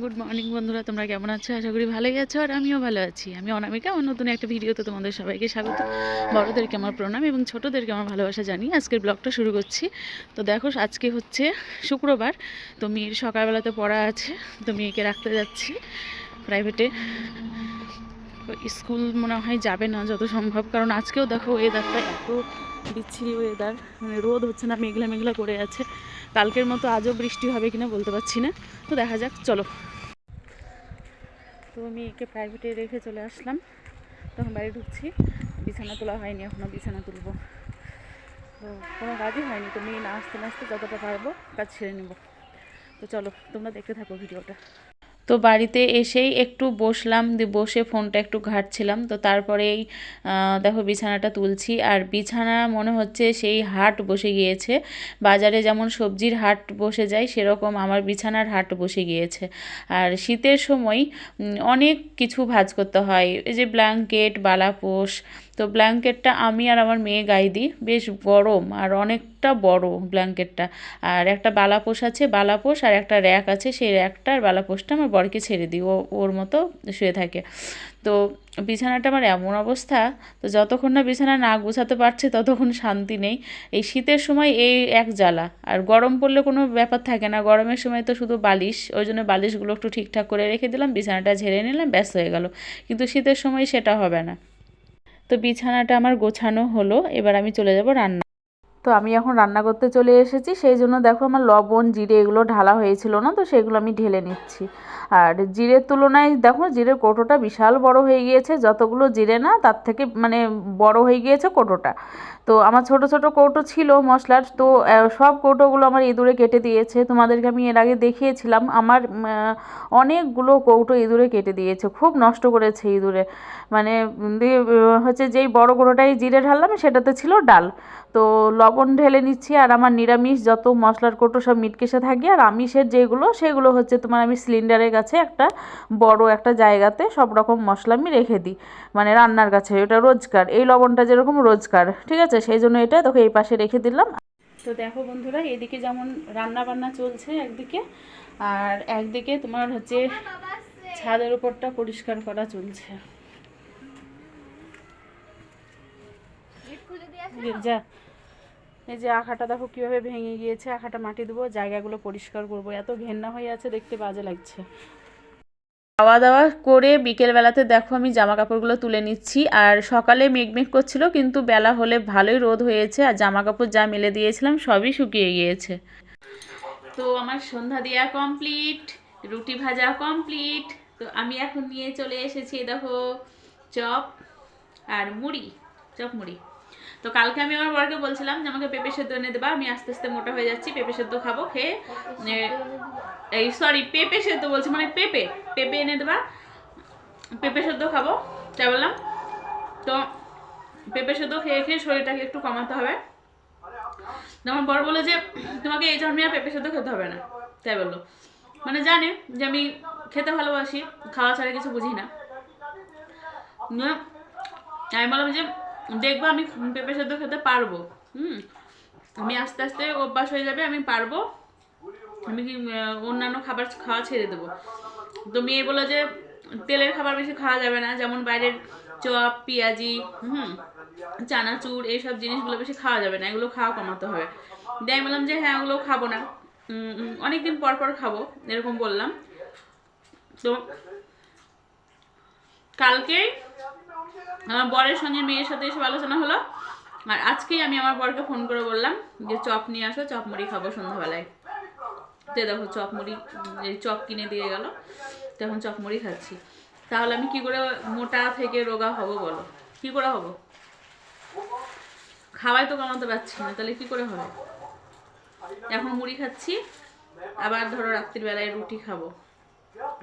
Good morning বন্ধুরা, তোমরা কেমন আছো? আশা করি ভালোই আছো, আর আমিও ভালো আছি। আমি অনামিকা, আমার নতুন একটা ভিডিওতে তোমাদের সবাইকে স্বাগত। বড়োদেরকে আমার প্রণাম এবং ছোটোদেরকে আমার ভালোবাসা জানিয়ে আজকের ব্লগটা শুরু করছি। তো দেখো, আজকে হচ্ছে শুক্রবার, তো মেয়ের সকালবেলাতে পড়া আছে, তো মেয়েকে রাখতে যাচ্ছি প্রাইভেটে স্কুল মনে হয় যাবে না যত সম্ভব। কারণ আজকেও দেখো ওয়েদারটা এত বিচ্ছিরি ওয়েদার মানে রোদ হচ্ছে না, মেঘলা মেঘলা করে আছে। কালকের মতো আজও বৃষ্টি হবে কিনা বলতে পারছি না। তো দেখা যাক, চলো। তো আমি একে প্রাইভেটে রেখে চলে আসলাম। তখন বাড়ি ঢুকছি। বিছানা তোলা হয়নি এখনও বিছানা তুলবো। তো কোনো কাজই হয়নি, তো মেয়ে না আসতে না আসতে যতটা পারব কাজ ছেড়ে নেব। তো চলো, তোমরা দেখতে থাকো ভিডিওটা। তো বাড়িতে এসেই একটু বসলাম দিয়ে বসে ফোনটা একটু ঘাটছিলাম। তো তারপরেই দেখো বিছানাটা তুলছি। আর বিছানা মনে হচ্ছে সেই হাট বসে গিয়েছে। বাজারে যেমন সবজির হাট বসে যায়, সেরকম আমার বিছানার হাট বসে গিয়েছে। আর শীতের সময় অনেক কিছু ভাঁজ করতে হয়। এই যে ব্ল্যাঙ্কেট বালাপোষ তো ব্ল্যাঙ্কেটটা আমি আর আমার মেয়ে গায়ে দিই। বেশ গরম আর অনেকটা বড় ব্ল্যাঙ্কেটটা। আর একটা বালাপোষ আছে বালাপোষ আর একটা র্যাক আছে। সেই র্যাকটা আর বালাপোষটা আমার বরকে ছেড়ে দিই, ও ওর মতো শুয়ে থাকে। তো বিছানাটা আমার এমন অবস্থা, তো যতক্ষণ না বিছানা না গুছাতে পারছে ততক্ষণ শান্তি নেই। এই শীতের সময় এই এক জ্বালা, আর গরম পড়লে কোনো ব্যাপার থাকে না। গরমের সময় তো শুধু বালিশ, ওই জন্য বালিশগুলো একটু ঠিকঠাক করে রেখে দিলাম, বিছানাটা ঝেড়ে নিলাম, ব্যাস হয়ে গেল। কিন্তু শীতের সময় সেটা হবে না। তো বিছানাটা আমার গোছানো হলো, এবার আমি চলে যাব রান্না তো আমি এখন রান্না করতে চলে এসেছি। সেই জন্য দেখো আমার লবণ, জিরে এগুলো ঢালা হয়েছিল না, তো সেগুলো আমি ঢেলে নিচ্ছি। আর জিরের তুলনায় দেখো জিরের কৌটোটা বিশাল বড় হয়ে গিয়েছে, যতগুলো জিরে না, তার থেকে মানে বড় হয়ে গিয়েছে কৌটোটা। তো আমার ছোট ছোট কৌটো ছিল মশলার, তো সব কৌটোগুলো আমার ইঁদুরে কেটে দিয়েছে। তোমাদেরকে আমি এর আগে দেখিয়েছিলাম, আমার অনেকগুলো কৌটো ইঁদুরে কেটে দিয়েছে, খুব নষ্ট করেছে ইঁদুরে। মানে হচ্ছে যেই বড় কৌটোটাই জিরে ঢাললাম, সেটাতে ছিল ডাল। তো লবণ ঢেলে নিচ্ছি আর আমার নিরামিষ যত মশলার কৌটো সব মিটকেসে থাকি আর আমিষের যেগুলো সেগুলো হচ্ছে তোমার আমি সিলিন্ডারের কাছে একটা বড় একটা জায়গাতে সব রকম মশলা আমি রেখে দিই মানে রান্নার কাছে এটা রোজকার এই লবণটা যেরকম রোজকার ঠিক আছে? সেই জন্য এটা তোকে এই পাশে রেখে দিলাম। তো দেখো বন্ধুরা এদিকে যেমন রান্না বান্না চলছে একদিকে আর একদিকে তোমার হচ্ছে ছাদের উপরটা পরিষ্কার করা চলছে। যা। এই যে আখাটা দেখো কীভাবে ভেঙে গিয়েছে, আখাটা মাটি দেবো জায়গাগুলো পরিষ্কার করব। এত ঘেন্না হয়ে আছে, দেখতে বাজে লাগছে। খাওয়া দাওয়া করে বিকেলবেলাতে দেখো আমি জামা কাপড়গুলো তুলে নিচ্ছি। আর সকালে মেঘমেঘ করছিল, কিন্তু বেলা হলে ভালোই রোদ হয়েছে। আর জামা কাপড় যা মেলে দিয়েছিলাম, সবই শুকিয়ে গিয়েছে। তো আমার সন্ধ্যা দেওয়া কমপ্লিট, রুটি ভাজা কমপ্লিট। তো আমি এখন নিয়ে চলে এসেছি, দেখো, চপ আর মুড়ি, চপ মুড়ি। তো কালকে আমি আমার বরকে বলছিলাম যে আমাকে পেঁপে সেদ্ধ এনে দেবা আমি আস্তে আস্তে মোটা হয়ে যাচ্ছি পেঁপে সেদ্ধ খাব খেয়ে এই সরি পেঁপে সেদ্ধ বলছি মানে পেঁপে পেঁপে এনে দেবা পেঁপে সেদ্ধ খাব তাই বললাম। তো পেঁপে সেদ্ধ খেয়ে খেয়ে শরীরটাকে একটু কমাতে হবে। আমার বর বলে যে তোমাকে এই জন্মে আর পেঁপে সেদ্ধ খেতে হবে না। তাই বলল। মানে জানে যে আমি খেতে ভালোবাসি খাওয়া ছাড়া কিছু বুঝি না, আমি বললাম যে দেখব আমি পেঁপে সেদ্ধ খেতে পারব। হুম? আমি আস্তে আস্তে অভ্যাস হয়ে যাবে, আমি পারব। আমি কি অন্যান্য খাবার খাওয়া ছেড়ে দেবো। তো মেয়ে বলল যে, তেলের খাবার বেশি খাওয়া যাবে না, যেমন বাইরের চপ, পেঁয়াজি, হুম? চানাচুর, এইসব জিনিসগুলো বেশি খাওয়া যাবে না, এগুলো খাওয়া কমাতে হবে। দিয়ে আমি বললাম যে হ্যাঁ ওগুলো খাব না। অনেকদিন পর পর খাব, এরকম বললাম। তো কালকেই আমার বরের সঙ্গে মেয়ের সাথে এসব আলোচনা হলো। আর আজকেই আমি আমার বরকে ফোন করে বললাম যে, চপ নিয়ে আসো, চপ মুড়ি খাব সন্ধ্যাবেলায়। তো দেখো চপ মুড়ি চপ কিনে দিয়ে গেল তখন চপ মুড়ি খাচ্ছি। তাহলে আমি কি করে মোটা থেকে রোগা হব বলো? কি করে হব? খাওয়াই তো কমাতে পারছি না, তাহলে কি করে হবে? এখন মুড়ি খাচ্ছি, আবার ধরো রাত্রিবেলায় রুটি খাব।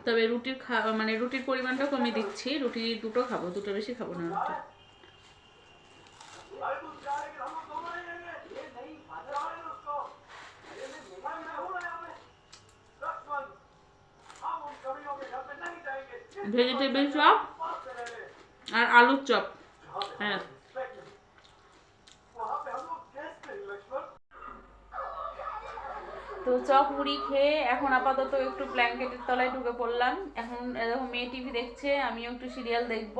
তবে রুটির খা মানে রুটির পরিমাণটা কমিয়ে দিচ্ছি। রুটি দুটো খাব দুটো বেশি খাব না রুটি ভেজিটেবিল চপ আর আলুর চপ। হ্যাঁ। তো চক মুড়ি খেয়ে এখন আপাতত একটু ব্ল্যাঙ্কেটের তলায় ঢুকে পড়লাম। এখন এরকম মেয়ে টিভি দেখছে, আমিও একটু সিরিয়াল দেখব।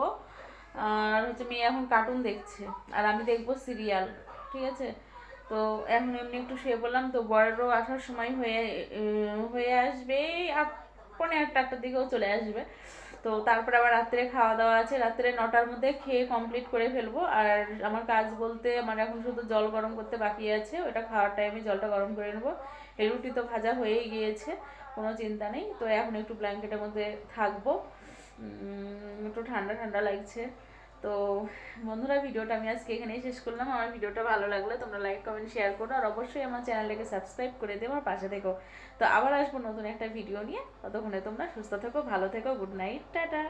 আর হচ্ছে মেয়ে এখন কার্টুন দেখছে, আর আমি দেখব সিরিয়াল, ঠিক আছে? তো এখন এমনি একটু শুয়ে পড়লাম, তো বড়েরও আসার সময় হয়ে হয়ে আসবে আট পনেরো আটটা আটটার দিকেও চলে আসবে। তো তারপরে আবার রাত্রে খাওয়া দাওয়া আছে। রাত্রে নটার মধ্যে খেয়ে কমপ্লিট করে ফেলব। আর আমার কাজ বলতে আমার এখন শুধু জল গরম করতে বাকি আছে। ওটা খাওয়ার টাইমে জলটা গরম করে নেব। এই রুটি তো ভাজা হয়েই গিয়েছে কোনো চিন্তা নেই। তো এখন একটু ব্ল্যাঙ্কেটের মধ্যে থাকব। একটু ঠান্ডা ঠান্ডা লাগছে। তো বন্ধুরা, ভিডিওটা আমি আজকে এখানেই শেষ করলাম। আমার ভিডিওটা ভালো লাগলে তোমরা লাইক কমেন্ট শেয়ার করো আর অবশ্যই আমার চ্যানেলটাকে সাবস্ক্রাইব করে দেবো আমার পাশে থেকো। তো আবার আসব নতুন একটা ভিডিও নিয়ে। ততক্ষণে তোমরা সুস্থ থেকো, ভালো থেকো গুড নাইট টাটা।